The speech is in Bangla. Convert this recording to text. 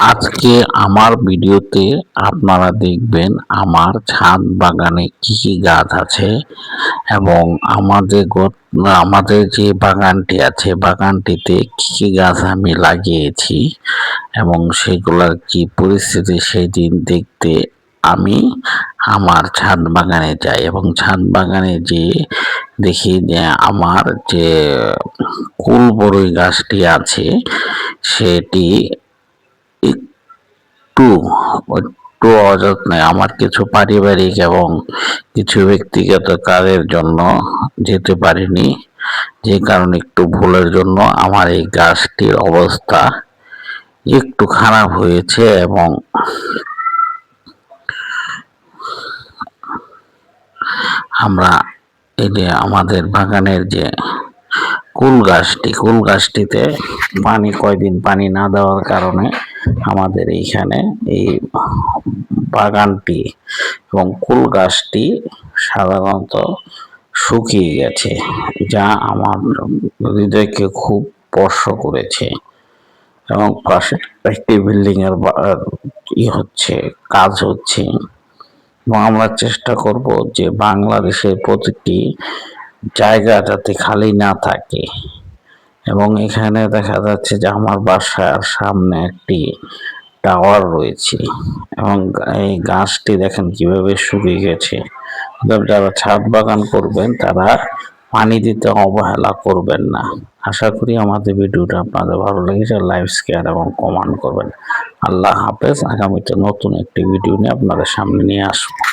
আজকে আমার ভিডিওতে আপনারা দেখবেন আমার ছাদ বাগানে কি কি গাছ আছে এবং আমাদের আমাদের যে বাগানটি আছে, বাগানটিতে কি কি গাছ আমি লাগিয়েছি এবং সেগুলোর কি পরিস্থিতি সেই দিন দেখতে আমি আমার ছাদ বাগানে যাই এবং ছাদ বাগানে যেয়ে দেখি যে আমার যে কুল গাছটি আছে, সেটি একটু একটু অযত্নে আমার কিছু পারিবারিক এবং কিছু ব্যক্তিগত কাজের জন্য যেতে পারিনি। যে কারণে একটু ভুলের জন্য আমার এই গাছটির অবস্থা একটু খারাপ হয়েছে এবং আমরা এই যে আমাদের বাগানের যে কুল গাছটি, কুল গাছটিতে পানি, কয়দিন পানি না দেওয়ার কারণে আমাদের এইখানে এই বাগানটি এবং কুল গাছটি সাধারণত শুকিয়ে গেছে, যা আমার হৃদয়কে খুব স্পর্শ করেছে এবং পাশে একটি বিল্ডিং এর বা- ই হচ্ছে, কাজ হচ্ছে এবং আমরা চেষ্টা করব যে বাংলাদেশের প্রতিটি জায়গা যাতে খালি না থাকে। এবং এখানে দেখা যাচ্ছে যে আমার বাসার সামনে একটি টাওয়ার রয়েছে। এবং এই গাছটি দেখেন কীভাবে শুকিয়ে গেছে। যারা ছাদ বাগান করবেন, তারা পানি দিতে অবহেলা করবেন না। আশা করি আমাদের ভিডিওটা আপনাদের ভালো লেগেছে। লাইভ শেয়ার এবং কমেন্ট করবেন। আল্লাহ হাফেজ। আগামীতে নতুন একটি ভিডিও নিয়ে আপনাদের সামনে নিয়ে আসব।